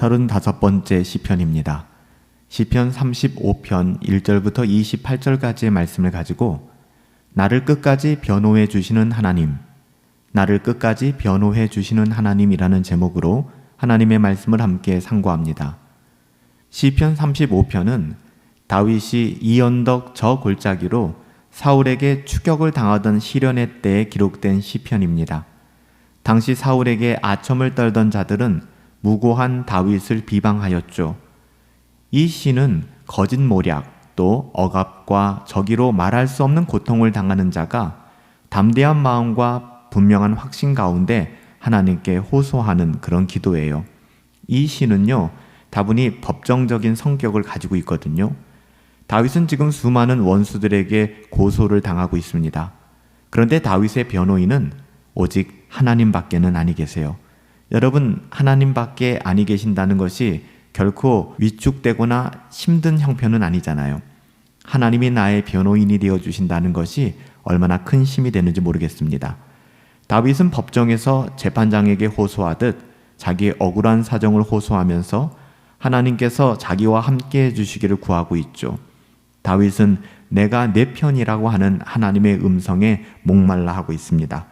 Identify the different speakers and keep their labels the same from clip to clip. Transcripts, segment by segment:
Speaker 1: 35번째 시편입니다. 시편 35편 1절부터 28절까지의 말씀을 가지고 나를 끝까지 변호해 주시는 하나님, 나를 끝까지 변호해 주시는 하나님이라는 제목으로 하나님의 말씀을 함께 상고합니다. 시편 35편은 다윗이 이 언덕 저 골짜기로 사울에게 추격을 당하던 시련의 때에 기록된 시편입니다. 당시 사울에게 아첨을 떨던 자들은 무고한 다윗을 비방하였죠. 이 시는 거짓 모략 또 억압과 저기로 말할 수 없는 고통을 당하는 자가 담대한 마음과 분명한 확신 가운데 하나님께 호소하는 그런 기도예요. 이 시는요, 다분히 법정적인 성격을 가지고 있거든요. 다윗은 지금 수많은 원수들에게 고소를 당하고 있습니다. 그런데 다윗의 변호인은 오직 하나님밖에는 아니 계세요. 여러분, 하나님밖에 아니 계신다는 것이 결코 위축되거나 힘든 형편은 아니잖아요. 하나님이 나의 변호인이 되어 주신다는 것이 얼마나 큰 힘이 되는지 모르겠습니다. 다윗은 법정에서 재판장에게 호소하듯 자기의 억울한 사정을 호소하면서 하나님께서 자기와 함께 해 주시기를 구하고 있죠. 다윗은 내가 내 편이라고 하는 하나님의 음성에 목말라 하고 있습니다.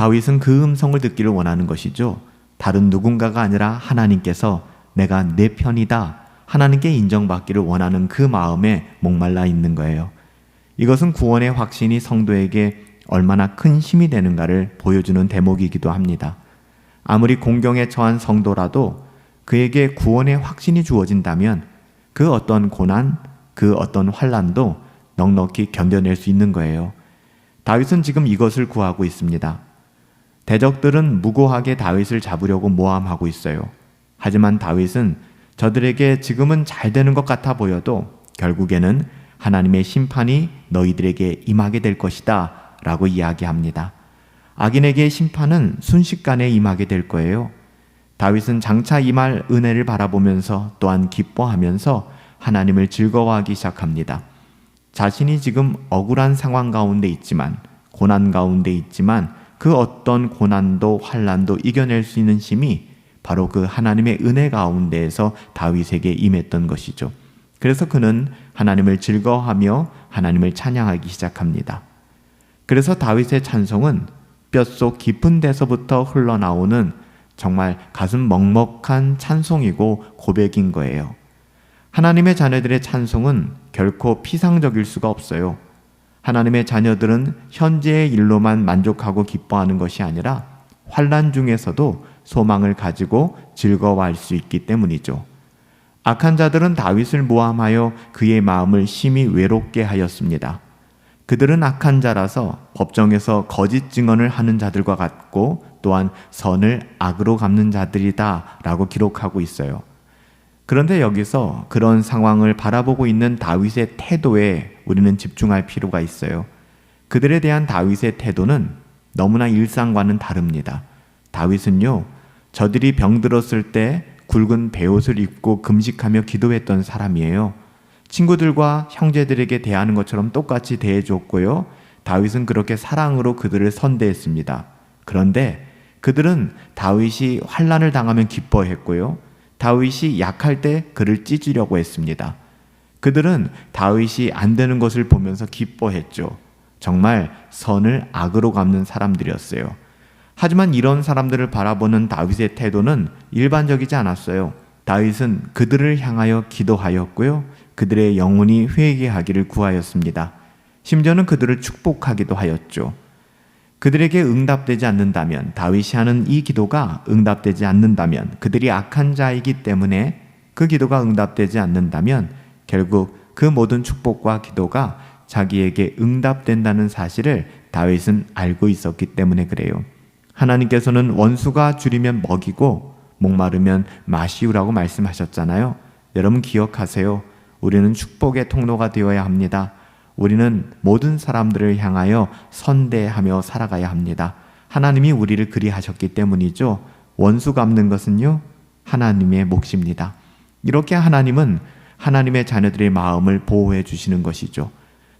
Speaker 1: 다윗은 그 음성을 듣기를 원하는 것이죠. 다른 누군가가 아니라 하나님께서 내가 내 편이다. 하나님께 인정받기를 원하는 그 마음에 목말라 있는 거예요. 이것은 구원의 확신이 성도에게 얼마나 큰 힘이 되는가를 보여주는 대목이기도 합니다. 아무리 공경에 처한 성도라도 그에게 구원의 확신이 주어진다면 그 어떤 고난, 그 어떤 환란도 넉넉히 견뎌낼 수 있는 거예요. 다윗은 지금 이것을 구하고 있습니다. 대적들은 무고하게 다윗을 잡으려고 모함하고 있어요. 하지만 다윗은 저들에게 지금은 잘 되는 것 같아 보여도 결국에는 하나님의 심판이 너희들에게 임하게 될 것이다 라고 이야기합니다. 악인에게 심판은 순식간에 임하게 될 거예요. 다윗은 장차 임할 은혜를 바라보면서 또한 기뻐하면서 하나님을 즐거워하기 시작합니다. 자신이 지금 억울한 상황 가운데 있지만 고난 가운데 있지만 그 어떤 고난도 환란도 이겨낼 수 있는 힘이 바로 그 하나님의 은혜 가운데에서 다윗에게 임했던 것이죠. 그래서 그는 하나님을 즐거워하며 하나님을 찬양하기 시작합니다. 그래서 다윗의 찬송은 뼛속 깊은 데서부터 흘러나오는 정말 가슴 먹먹한 찬송이고 고백인 거예요. 하나님의 자녀들의 찬송은 결코 피상적일 수가 없어요. 하나님의 자녀들은 현재의 일로만 만족하고 기뻐하는 것이 아니라 환란 중에서도 소망을 가지고 즐거워할 수 있기 때문이죠. 악한 자들은 다윗을 모함하여 그의 마음을 심히 외롭게 하였습니다. 그들은 악한 자라서 법정에서 거짓 증언을 하는 자들과 같고 또한 선을 악으로 갚는 자들이다 라고 기록하고 있어요. 그런데 여기서 그런 상황을 바라보고 있는 다윗의 태도에 우리는 집중할 필요가 있어요. 그들에 대한 다윗의 태도는 너무나 일상과는 다릅니다. 다윗은요, 저들이 병들었을 때 굵은 베옷을 입고 금식하며 기도했던 사람이에요. 친구들과 형제들에게 대하는 것처럼 똑같이 대해줬고요. 다윗은 그렇게 사랑으로 그들을 선대했습니다. 그런데 그들은 다윗이 환란을 당하면 기뻐했고요. 다윗이 약할 때 그를 찢으려고 했습니다. 그들은 다윗이 안 되는 것을 보면서 기뻐했죠. 정말 선을 악으로 갚는 사람들이었어요. 하지만 이런 사람들을 바라보는 다윗의 태도는 일반적이지 않았어요. 다윗은 그들을 향하여 기도하였고요. 그들의 영혼이 회개하기를 구하였습니다. 심지어는 그들을 축복하기도 하였죠. 그들에게 응답되지 않는다면 다윗이 하는 이 기도가 응답되지 않는다면 그들이 악한 자이기 때문에 그 기도가 응답되지 않는다면 결국 그 모든 축복과 기도가 자기에게 응답된다는 사실을 다윗은 알고 있었기 때문에 그래요. 하나님께서는 원수가 줄이면 먹이고 목마르면 마시우라고 말씀하셨잖아요. 여러분 기억하세요. 우리는 축복의 통로가 되어야 합니다. 우리는 모든 사람들을 향하여 선대하며 살아가야 합니다. 하나님이 우리를 그리하셨기 때문이죠. 원수 갚는 것은요, 하나님의 몫입니다. 이렇게 하나님은 하나님의 자녀들의 마음을 보호해 주시는 것이죠.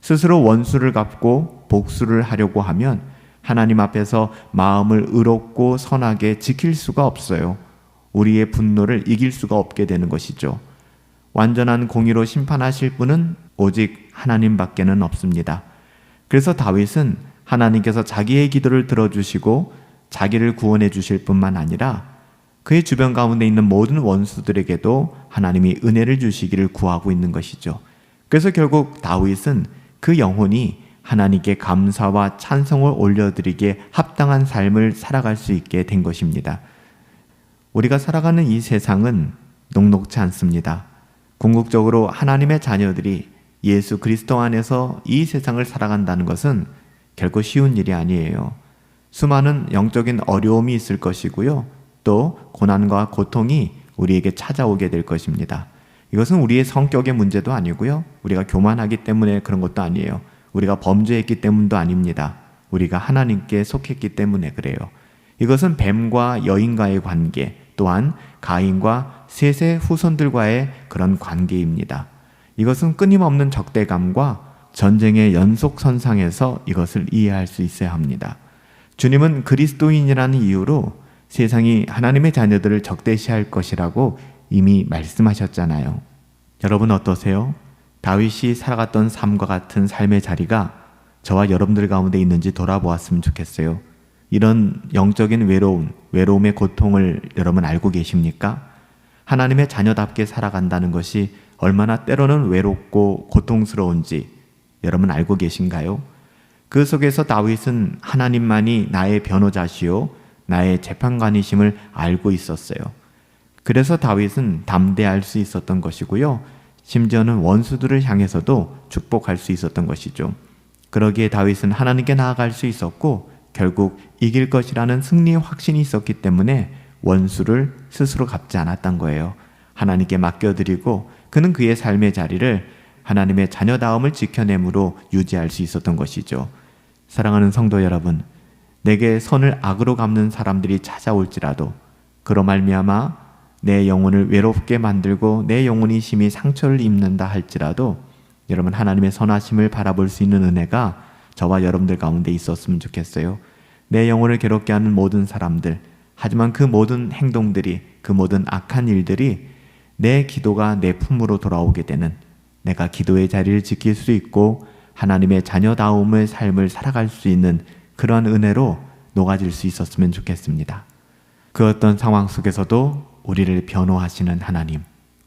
Speaker 1: 스스로 원수를 갚고 복수를 하려고 하면 하나님 앞에서 마음을 의롭고 선하게 지킬 수가 없어요. 우리의 분노를 이길 수가 없게 되는 것이죠. 완전한 공의로 심판하실 분은 오직 하나님밖에는 없습니다. 그래서 다윗은 하나님께서 자기의 기도를 들어주시고 자기를 구원해 주실 뿐만 아니라 그의 주변 가운데 있는 모든 원수들에게도 하나님이 은혜를 주시기를 구하고 있는 것이죠. 그래서 결국 다윗은 그 영혼이 하나님께 감사와 찬송을 올려드리기에 합당한 삶을 살아갈 수 있게 된 것입니다. 우리가 살아가는 이 세상은 녹록치 않습니다. 궁극적으로 하나님의 자녀들이 예수 그리스도 안에서 이 세상을 살아간다는 것은 결코 쉬운 일이 아니에요. 수많은 영적인 어려움이 있을 것이고요. 또 고난과 고통이 우리에게 찾아오게 될 것입니다. 이것은 우리의 성격의 문제도 아니고요. 우리가 교만하기 때문에 그런 것도 아니에요. 우리가 범죄했기 때문도 아닙니다. 우리가 하나님께 속했기 때문에 그래요. 이것은 뱀과 여인과의 관계, 또한 가인과 셋의 후손들과의 그런 관계입니다. 이것은 끊임없는 적대감과 전쟁의 연속 선상에서 이것을 이해할 수 있어야 합니다. 주님은 그리스도인이라는 이유로 세상이 하나님의 자녀들을 적대시할 것이라고 이미 말씀하셨잖아요. 여러분 어떠세요? 다윗이 살아갔던 삶과 같은 삶의 자리가 저와 여러분들 가운데 있는지 돌아보았으면 좋겠어요. 이런 영적인 외로움, 외로움의 고통을 여러분 알고 계십니까? 하나님의 자녀답게 살아간다는 것이 얼마나 때로는 외롭고 고통스러운지 여러분 알고 계신가요? 그 속에서 다윗은 하나님만이 나의 변호자시요, 나의 재판관이심을 알고 있었어요. 그래서 다윗은 담대할 수 있었던 것이고요. 심지어는 원수들을 향해서도 축복할 수 있었던 것이죠. 그러기에 다윗은 하나님께 나아갈 수 있었고 결국 이길 것이라는 승리의 확신이 있었기 때문에 원수를 스스로 갚지 않았던 거예요. 하나님께 맡겨드리고 그는 그의 삶의 자리를 하나님의 자녀다움을 지켜내므로 유지할 수 있었던 것이죠. 사랑하는 성도 여러분, 내게 선을 악으로 갚는 사람들이 찾아올지라도 그로 말미암아 내 영혼을 외롭게 만들고 내 영혼이 심히 상처를 입는다 할지라도 여러분 하나님의 선하심을 바라볼 수 있는 은혜가 저와 여러분들 가운데 있었으면 좋겠어요. 내 영혼을 괴롭게 하는 모든 사람들, 하지만 그 모든 행동들이, 그 모든 악한 일들이 내 기도가 내 품으로 돌아오게 되는 내가 기도의 자리를 지킬 수 있고 하나님의 자녀다움의 삶을 살아갈 수 있는 그러한 은혜로 녹아질 수 있었으면 좋겠습니다. 그 어떤 상황 속에서도 우리를 변호하시는 하나님,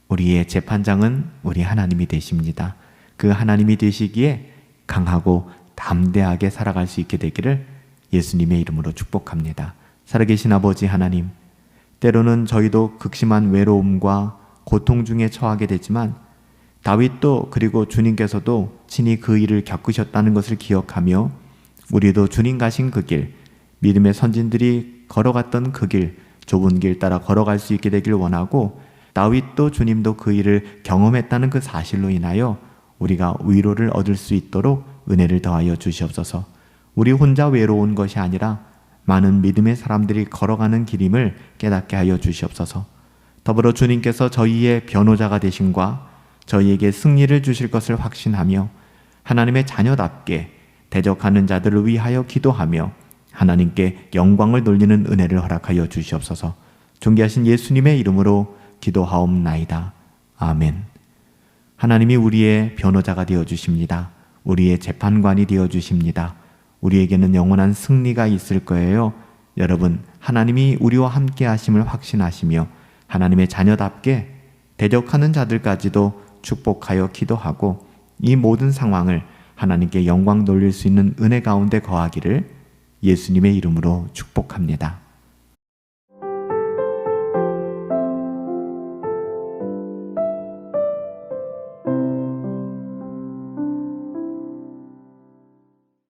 Speaker 1: 우리의 재판장은 우리 하나님이 되십니다. 그 하나님이 되시기에 강하고 담대하게 살아갈 수 있게 되기를 예수님의 이름으로 축복합니다. 살아계신 아버지 하나님, 때로는 저희도 극심한 외로움과 고통 중에 처하게 되지만 다윗도 그리고 주님께서도 친히 그 일을 겪으셨다는 것을 기억하며 우리도 주님 가신 그 길, 믿음의 선진들이 걸어갔던 그 길, 좁은 길 따라 걸어갈 수 있게 되길 원하고 다윗도 주님도 그 일을 경험했다는 그 사실로 인하여 우리가 위로를 얻을 수 있도록 은혜를 더하여 주시옵소서. 우리 혼자 외로운 것이 아니라 많은 믿음의 사람들이 걸어가는 길임을 깨닫게 하여 주시옵소서. 더불어 주님께서 저희의 변호자가 되신과 저희에게 승리를 주실 것을 확신하며 하나님의 자녀답게 대적하는 자들을 위하여 기도하며 하나님께 영광을 돌리는 은혜를 허락하여 주시옵소서. 존귀하신 예수님의 이름으로 기도하옵나이다. 아멘. 하나님이 우리의 변호자가 되어 주십니다. 우리의 재판관이 되어 주십니다. 우리에게는 영원한 승리가 있을 거예요. 여러분, 하나님이 우리와 함께 하심을 확신하시며 하나님의 자녀답게 대적하는 자들까지도 축복하여 기도하고 이 모든 상황을 하나님께 영광 돌릴 수 있는 은혜 가운데 거하기를 예수님의 이름으로 축복합니다.